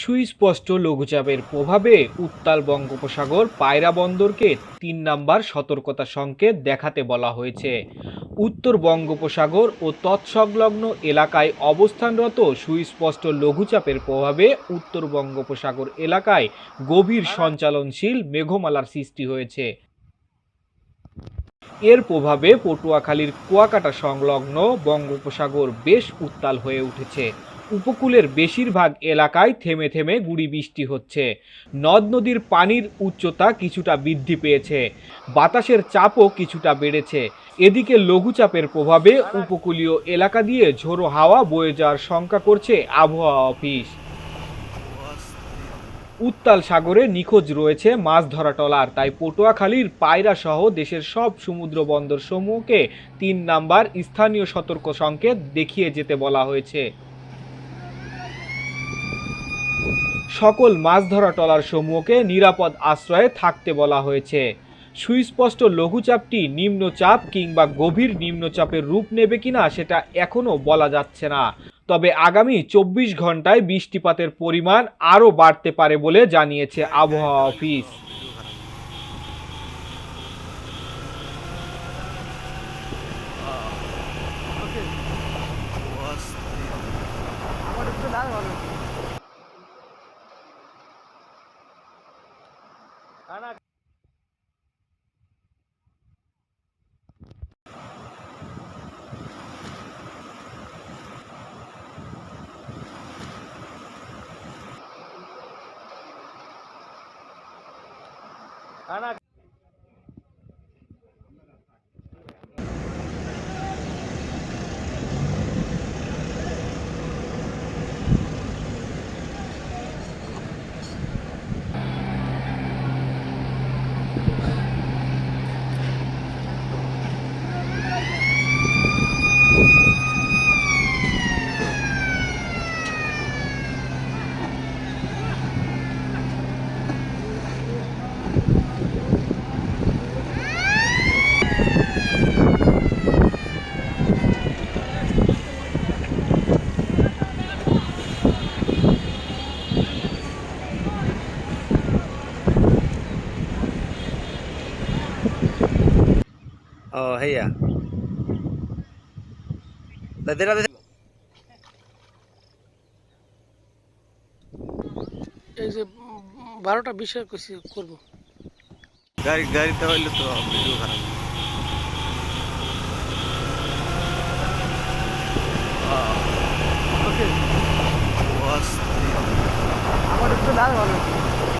সুস্পষ্ট লঘুচাপের প্রভাবে উত্তাল বঙ্গোপসাগর পায়রা বন্দরকে তিন নাম্বার সতর্কতা সংকেত দেখাতে বলা হয়েছে। উত্তর বঙ্গোপসাগর ও তৎসংলগ্ন এলাকায় অবস্থানরত সুস্পষ্ট লঘুচাপের প্রভাবে উত্তর বঙ্গোপসাগর এলাকায় গভীর সঞ্চালনশীল মেঘমালার সৃষ্টি হয়েছে। এর প্রভাবে পটুয়াখালীর কুয়াকাটা সংলগ্ন বঙ্গোপসাগর বেশ উত্তাল হয়ে উঠেছে। উপকূলের বেশিরভাগ এলাকায় থেমে থেমে গুড়ি বৃষ্টি হচ্ছে। নদ নদীর পানির উচ্চতা কিছুটা বৃদ্ধি পেয়েছে। বাতাসের চাপও কিছুটা বেড়েছে। এদিকে লঘুচাপের প্রভাবে উপকূলীয় এলাকা দিয়ে ঝোড়ো হাওয়া বয়ে যাওয়ার শঙ্কা করছে আবহাওয়া অফিস। উত্তাল সাগরে নিখোঁজ রয়েছে মাছ ধরা টলার তাই পটুয়াখালীর পায়রা সহ দেশের সব সমুদ্র বন্দর সমূহকে তিন নাম্বার স্থানীয় সতর্ক সংকেত দেখিয়ে যেতে বলা হয়েছে। সকল মাছ ধরা টলার সমূহকে নিরাপদ আশ্রয়ে থাকতে বলা হয়েছে। সুস্পষ্ট লঘুচাপটি নিম্নচাপ কিংবা গভীর নিম্নচাপের রূপ নেবে কিনা সেটা এখনও বলা যাচ্ছে না। তবে আগামী চব্বিশ ঘন্টায় বৃষ্টিপাতের পরিমাণ আরও বাড়তে পারে বলে জানিয়েছে আবহাওয়া অফিস। ખાના ખાના ও হেয়া দাদি দাদি এই যে বারোটা বিষয় করছি করব গাড়ি গাড়িতে হইলে তো ভিডিও খারাপ আমার একটু লাল ভালো